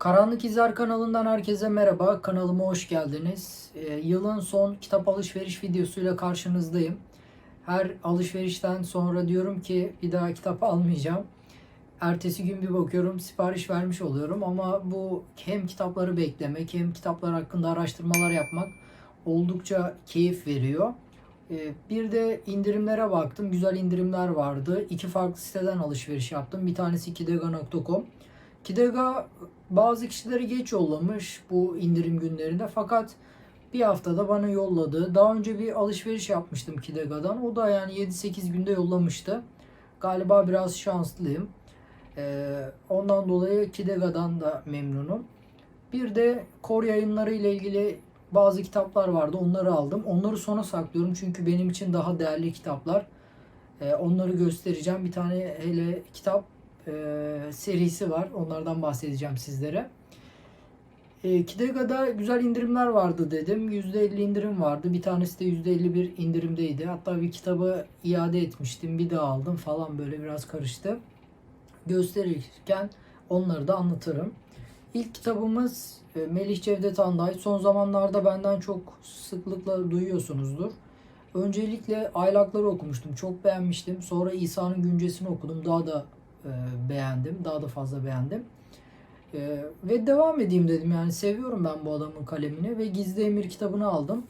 Karanlık İzler kanalından herkese merhaba. Kanalıma hoş geldiniz. Ee, yılın son kitap alışveriş videosuyla karşınızdayım. Her alışverişten sonra diyorum ki bir daha kitap almayacağım. Ertesi gün bir bakıyorum sipariş vermiş oluyorum ama bu hem kitapları beklemek hem kitaplar hakkında araştırmalar yapmak oldukça keyif veriyor. Ee, Bir de indirimlere baktım. Güzel indirimler vardı. İki farklı siteden alışveriş yaptım. Bir tanesi kidega.com. Kidega bazı kişileri geç yollamış bu indirim günlerinde fakat bir haftada bana yolladı. Daha önce bir alışveriş yapmıştım Kidega'dan. O da yani 7-8 günde yollamıştı. Galiba biraz şanslıyım. Ee, ondan dolayı Kidega'dan da memnunum. Bir de Kor yayınları ile ilgili bazı kitaplar vardı. Onları aldım. Onları sona saklıyorum çünkü benim için daha değerli kitaplar. Ee, onları göstereceğim. Bir tane hele kitap e, serisi var. Onlardan bahsedeceğim sizlere. E, Kidega'da güzel indirimler vardı dedim. %50 indirim vardı. Bir tanesi de %51 indirimdeydi. Hatta bir kitabı iade etmiştim. Bir daha aldım falan böyle biraz karıştı. Gösterirken onları da anlatırım. İlk kitabımız e, Melih Cevdet Anday. Son zamanlarda benden çok sıklıkla duyuyorsunuzdur. Öncelikle Aylakları okumuştum. Çok beğenmiştim. Sonra İsa'nın Güncesini okudum. Daha da beğendim. Daha da fazla beğendim. E, ve devam edeyim dedim. Yani seviyorum ben bu adamın kalemini. Ve Gizli Emir kitabını aldım.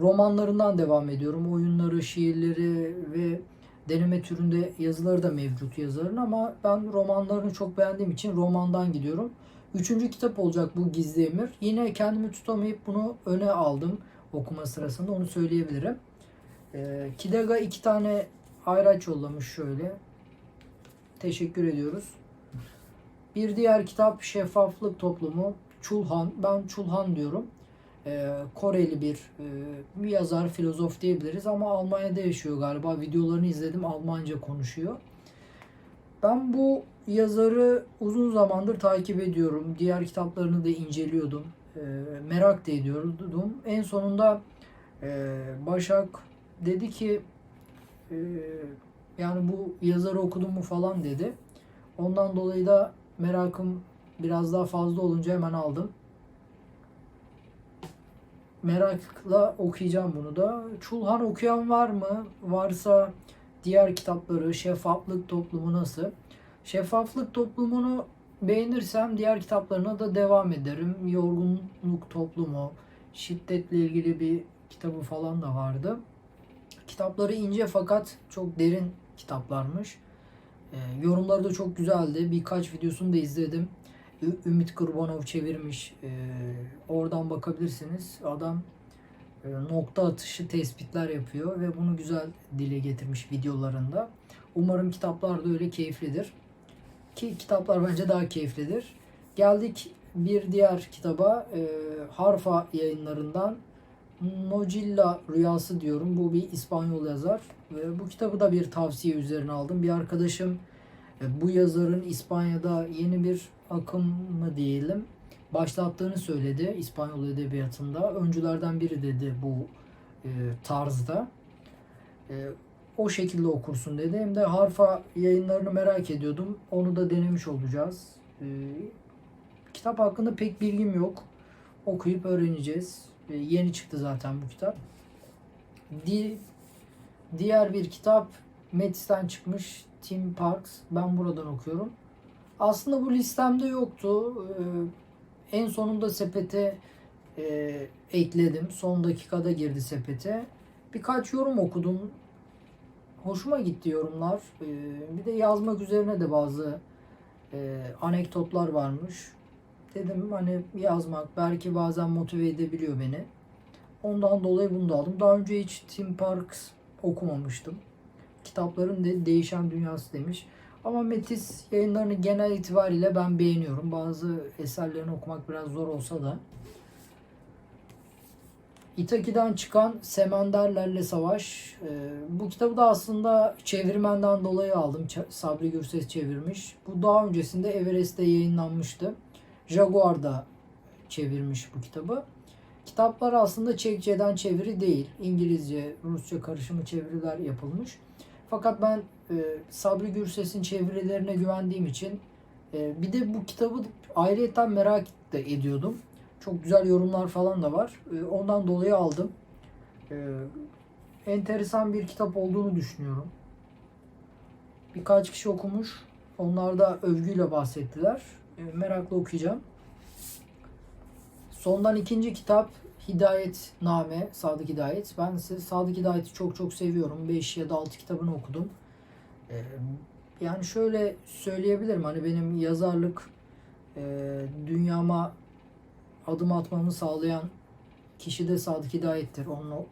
Romanlarından devam ediyorum. Oyunları, şiirleri ve deneme türünde yazıları da mevcut yazarın ama ben romanlarını çok beğendiğim için romandan gidiyorum. Üçüncü kitap olacak bu Gizli Emir. Yine kendimi tutamayıp bunu öne aldım okuma sırasında onu söyleyebilirim. Ee, Kidega iki tane ayraç yollamış şöyle. Teşekkür ediyoruz. Bir diğer kitap Şeffaflık Toplumu Çulhan. Ben Çulhan diyorum. Ee, Koreli bir, e, bir yazar, filozof diyebiliriz ama Almanya'da yaşıyor galiba. Videolarını izledim. Almanca konuşuyor. Ben bu yazarı uzun zamandır takip ediyorum. Diğer kitaplarını da inceliyordum. Ee, merak da ediyordum. En sonunda e, Başak dedi ki e, yani bu yazarı okudun mu falan dedi. Ondan dolayı da merakım biraz daha fazla olunca hemen aldım. Merakla okuyacağım bunu da. Çulhan okuyan var mı? Varsa diğer kitapları, Şeffaflık Toplumu nasıl? Şeffaflık Toplumu'nu beğenirsem diğer kitaplarına da devam ederim. Yorgunluk Toplumu, şiddetle ilgili bir kitabı falan da vardı. Kitapları ince fakat çok derin kitaplarmış. Ee, yorumları da çok güzeldi. Birkaç videosunu da izledim. Ümit Kurbanov çevirmiş. Ee, oradan bakabilirsiniz. Adam e, nokta atışı tespitler yapıyor ve bunu güzel dile getirmiş videolarında. Umarım kitaplar da öyle keyiflidir. Ki kitaplar bence daha keyiflidir. Geldik bir diğer kitaba. e, Harfa yayınlarından Nocilla Rüyası diyorum. Bu bir İspanyol yazar. Bu kitabı da bir tavsiye üzerine aldım. Bir arkadaşım e, bu yazarın İspanya'da yeni bir akım mı diyelim başlattığını söyledi İspanyol edebiyatında. Öncülerden biri dedi bu e, tarzda. E, o şekilde okursun dedi. Hem de harfa yayınlarını merak ediyordum. Onu da denemiş olacağız. Kitap hakkında pek bilgim yok. Okuyup öğreneceğiz. E, yeni çıktı zaten bu kitap. Di, diğer bir kitap Metis'ten çıkmış Tim Parks. Ben buradan okuyorum. Aslında bu listemde yoktu. Ee, en sonunda sepete e, ekledim. Son dakikada girdi sepete. Birkaç yorum okudum. Hoşuma gitti yorumlar. Ee, bir de yazmak üzerine de bazı e, anekdotlar varmış. Dedim hani yazmak belki bazen motive edebiliyor beni. Ondan dolayı bunu da aldım. Daha önce hiç Tim Parks okumamıştım. Kitapların de değişen dünyası demiş. Ama Metis yayınlarını genel itibariyle ben beğeniyorum. Bazı eserlerini okumak biraz zor olsa da. Itaki'den çıkan Semenderlerle Savaş. Ee, bu kitabı da aslında çevirmenden dolayı aldım. Sabri Gürses çevirmiş. Bu daha öncesinde Everest'te yayınlanmıştı. Jaguar da çevirmiş bu kitabı. Kitaplar aslında Çekçe'den çeviri değil. İngilizce, Rusça karışımı çeviriler yapılmış. Fakat ben e, Sabri Gürses'in çevirilerine güvendiğim için e, bir de bu kitabı ayrıyeten merak da ediyordum. Çok güzel yorumlar falan da var. E, ondan dolayı aldım. E, enteresan bir kitap olduğunu düşünüyorum. Birkaç kişi okumuş. Onlar da övgüyle bahsettiler. Merakla okuyacağım. Sondan ikinci kitap Hidayet Name, Sadık Hidayet. Ben Sadık Hidayet'i çok çok seviyorum. 5 ya da 6 kitabını okudum. Ee, yani şöyle söyleyebilirim. Hani benim yazarlık e, dünyama adım atmamı sağlayan kişi de Sadık Hidayet'tir. Onun o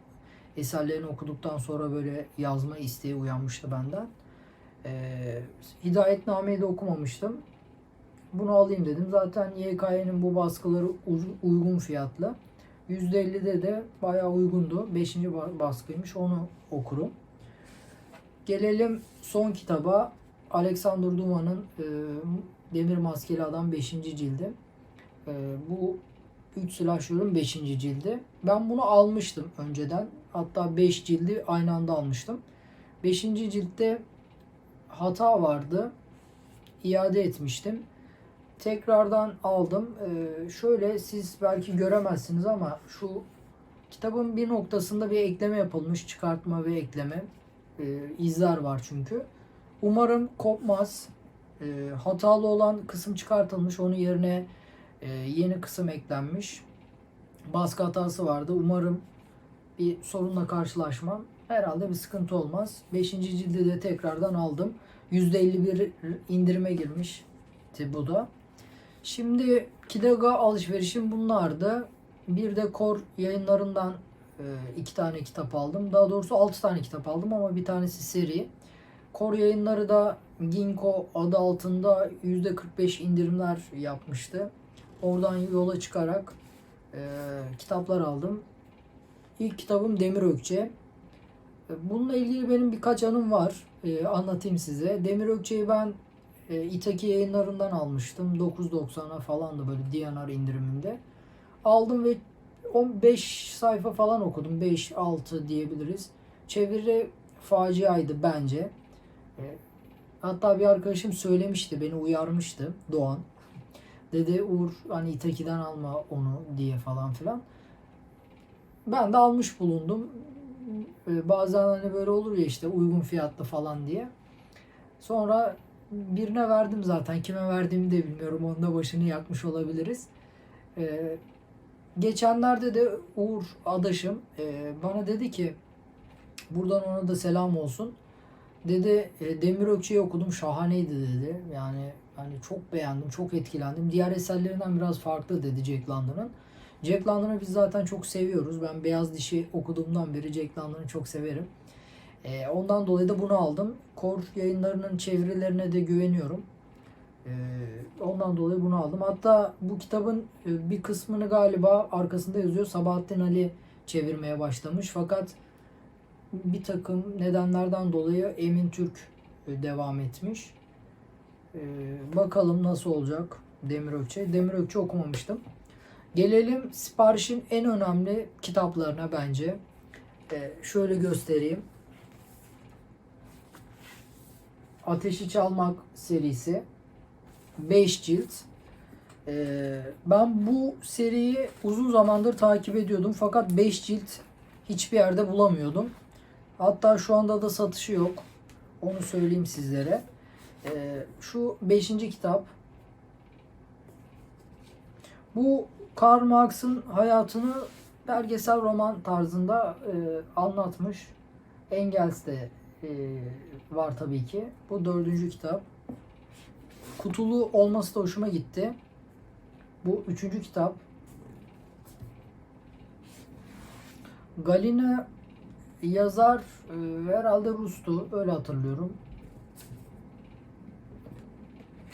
eserlerini okuduktan sonra böyle yazma isteği uyanmıştı benden. Ee, Hidayetname'yi de okumamıştım. Bunu alayım dedim. Zaten YKY'nin bu baskıları uygun fiyatlı. %50'de de bayağı uygundu. 5. baskıymış. Onu okurum. Gelelim son kitaba. Alexander Dumas'ın e, Demir Maskeli Adam 5. cildi. E, bu 3 silahşörün 5. cildi. Ben bunu almıştım önceden. Hatta 5 cildi aynı anda almıştım. 5. ciltte hata vardı. İade etmiştim. Tekrardan aldım. Ee, şöyle siz belki göremezsiniz ama şu kitabın bir noktasında bir ekleme yapılmış. Çıkartma ve ekleme. Ee, izler var çünkü. Umarım kopmaz. Ee, hatalı olan kısım çıkartılmış. Onun yerine e, yeni kısım eklenmiş. Baskı hatası vardı. Umarım bir sorunla karşılaşmam. Herhalde bir sıkıntı olmaz. 5. cildi de tekrardan aldım. %51 indirime girmiş bu da. Şimdi Kidaga alışverişim bunlardı. Bir de Kor yayınlarından e, iki tane kitap aldım. Daha doğrusu altı tane kitap aldım ama bir tanesi seri. Kor yayınları da Ginkgo adı altında %45 indirimler yapmıştı. Oradan yola çıkarak e, kitaplar aldım. İlk kitabım Demir Ökçe. E, Bununla ilgili benim birkaç anım var. E, anlatayım size. Demir Ökçe'yi ben e, Itaki yayınlarından almıştım. 9.90'a falan da böyle DNR indiriminde. Aldım ve 15 sayfa falan okudum. 5-6 diyebiliriz. Çeviri faciaydı bence. E, hatta bir arkadaşım söylemişti, beni uyarmıştı Doğan. Dedi Uğur hani Itaki'den alma onu diye falan filan. Ben de almış bulundum. E, bazen hani böyle olur ya işte uygun fiyatlı falan diye. Sonra birine verdim zaten. Kime verdiğimi de bilmiyorum. Onun da başını yakmış olabiliriz. Ee, geçenlerde de Uğur adaşım e, bana dedi ki buradan ona da selam olsun. Dedi e, Demir Ökçe'yi okudum şahaneydi dedi. Yani hani çok beğendim, çok etkilendim. Diğer eserlerinden biraz farklı dedi Jack London'ın. Jack London'ı biz zaten çok seviyoruz. Ben Beyaz Dişi okuduğumdan beri Jack London'ı çok severim. Ee, ondan dolayı da bunu aldım. Kor yayınlarının çevirilerine de güveniyorum. Ee, ondan dolayı bunu aldım. Hatta bu kitabın e, bir kısmını galiba arkasında yazıyor. Sabahattin Ali çevirmeye başlamış. Fakat bir takım nedenlerden dolayı Emin Türk e, devam etmiş. Ee, bakalım nasıl olacak Demir Ökçe. Demir Ökçe okumamıştım. Gelelim siparişin en önemli kitaplarına bence. Ee, şöyle göstereyim. Ateşi Çalmak serisi 5 cilt. Ee, ben bu seriyi uzun zamandır takip ediyordum fakat 5 cilt hiçbir yerde bulamıyordum. Hatta şu anda da satışı yok. Onu söyleyeyim sizlere. Ee, şu 5. kitap. Bu Karl Marx'ın hayatını belgesel roman tarzında e, anlatmış. Engels de e, var tabii ki. Bu dördüncü kitap. Kutulu olması da hoşuma gitti. Bu üçüncü kitap. Galina yazar e, herhalde Rus'tu. Öyle hatırlıyorum.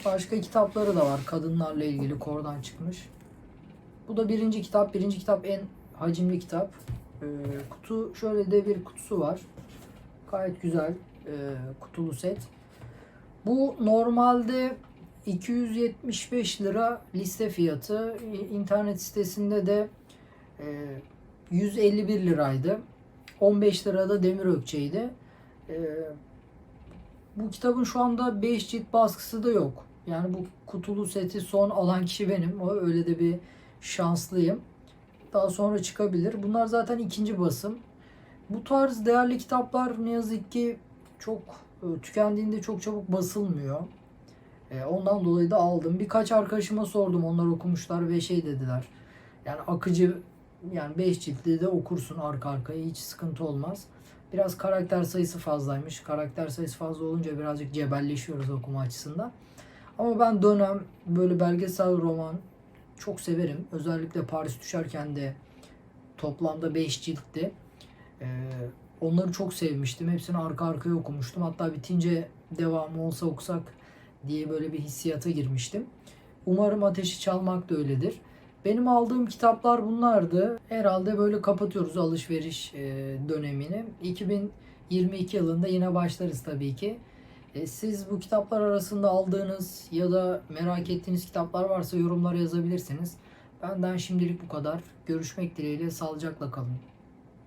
Başka kitapları da var. Kadınlarla ilgili kordan çıkmış. Bu da birinci kitap. Birinci kitap en hacimli kitap. E, kutu şöyle de bir kutusu var. Gayet güzel e, kutulu set. Bu normalde 275 lira liste fiyatı. İnternet sitesinde de e, 151 liraydı. 15 lirada demir ökçeydi. E, bu kitabın şu anda 5 cilt baskısı da yok. Yani bu kutulu seti son alan kişi benim. O öyle de bir şanslıyım. Daha sonra çıkabilir. Bunlar zaten ikinci basım. Bu tarz değerli kitaplar ne yazık ki çok e, tükendiğinde çok çabuk basılmıyor. E, Ondan dolayı da aldım. Birkaç arkadaşıma sordum. Onlar okumuşlar ve şey dediler. Yani akıcı yani 5 ciltli de okursun arka arkaya hiç sıkıntı olmaz. Biraz karakter sayısı fazlaymış. Karakter sayısı fazla olunca birazcık cebelleşiyoruz okuma açısından. Ama ben dönem böyle belgesel roman çok severim. Özellikle Paris Düşerken de toplamda 5 ciltti. Ee, onları çok sevmiştim. Hepsini arka arkaya okumuştum. Hatta bitince devamı olsa okusak diye böyle bir hissiyata girmiştim. Umarım Ateşi Çalmak da öyledir. Benim aldığım kitaplar bunlardı. Herhalde böyle kapatıyoruz alışveriş e, dönemini. 2022 yılında yine başlarız tabii ki. E, Siz bu kitaplar arasında aldığınız ya da merak ettiğiniz kitaplar varsa yorumlara yazabilirsiniz. Benden şimdilik bu kadar. Görüşmek dileğiyle sağlıcakla kalın.